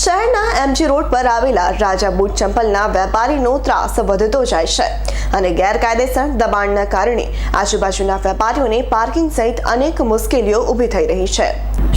શહેરના MG road પર આવેલા રાજા બૂટ ચંપલના વેપારીનો ત્રાસ વધતો જાય છે અને ગેરકાયદેસર દબાણના કારણે આજુબાજુના વેપારીઓને પાર્કિંગ સહિત અનેક મુશ્કેલીઓ ઊભી થઈ રહી છે.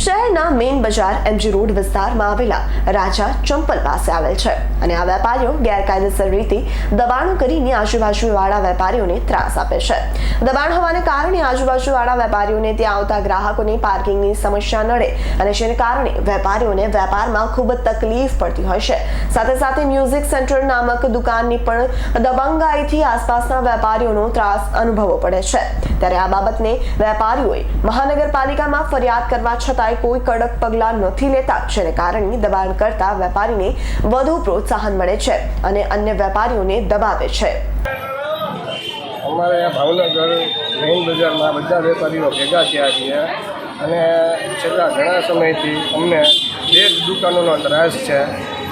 શહેરના મેઇન બજાર એમજી રોડ વિસ્તારમાં આવેલા રાજા ચંપલ પાસે આવેલ છે અને આ વેપારીઓ ગેરકાયદેસર રીતે દબાણો કરીને આજુબાજુવાળા વેપારીઓને ત્રાસ આપે છે. દબાણ હોવાને કારણે આજુબાજુવાળા વેપારીઓને ત્યાં આવતા ગ્રાહકોની પાર્કિંગની સમસ્યા નડે અને જેને કારણે વેપારીઓને વેપારમાં ખૂબ જ તકલીફ પડતી હોય છે. સાથે સાથે મ્યુઝિક સેન્ટર નામક દુકાનની પણ દબંગાઈથી આસપાસના વેપારીઓનો ત્રાસ અનુભવવો પડે છે. ત્યારે આ બાબતને વેપારીઓએ મહાનગરપાલિકામાં ફરિયાદ કરવા છતાંય કોઈ કડક પગલાં નથી લેતા, જેને કારણે દબાણ કરતા વેપારીને વધુ પ્રોત્સાહન મળે છે અને અન્ય વેપારીઓને દબાવે છે. અમારે ભાવનગર, મેઇન બજારમાં બધા વેપારીઓ ભેગા થયા છીએ. અને છેલ્લા ઘણા સમયથી અમને બે જ દુકાનોનો ત્રાસ છે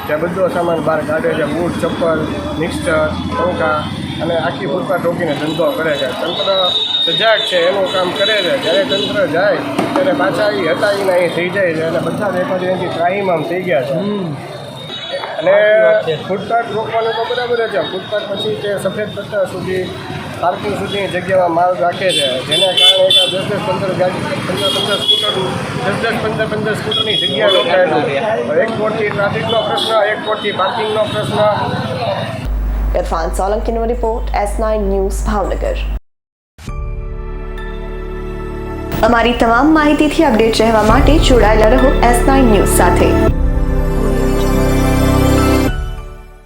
જે બધો સામાન બહાર કાઢે છે બૂટ ચપ્પલ મિક્સચર પંખા અને આખી ફૂટપાથ રોકીને ધંધો કરે છે. તંત્ર સજાગ છે, એનું કામ કરે છે. જ્યારે તંત્ર જાય, ત્યારે પાછા એ હટાવીને અહીં થઈ જાય છે અને બધા વેપારીઓ અહીંથી ત્રાહીમામ થઈ ગયા છે. અને ફૂટપાથ રોકવાનું તો બરાબર છે, ફૂટપાથ પછી તે સફેદ પટ્ટા સુધી પાર્કિંગ સુધીની જગ્યામાં માલ રાખે છે. જેના કારણે એક દસ દસ પંદર ગાડી દસ, પંદર પંદર સ્કૂટરની જગ્યા રોકાયેલું એક કોટથી ટ્રાફિકનો પ્રશ્ન, એક કોટથી પાર્કિંગનો પ્રશ્ન. Irfan સોલંકીનો report, S nine news Bhavnagar. અમારી તમામ માહિતીથી અપડેટ રહેવા માટે જોડાયેલા રહો એસ નાઇન ન્યૂઝ સાથે.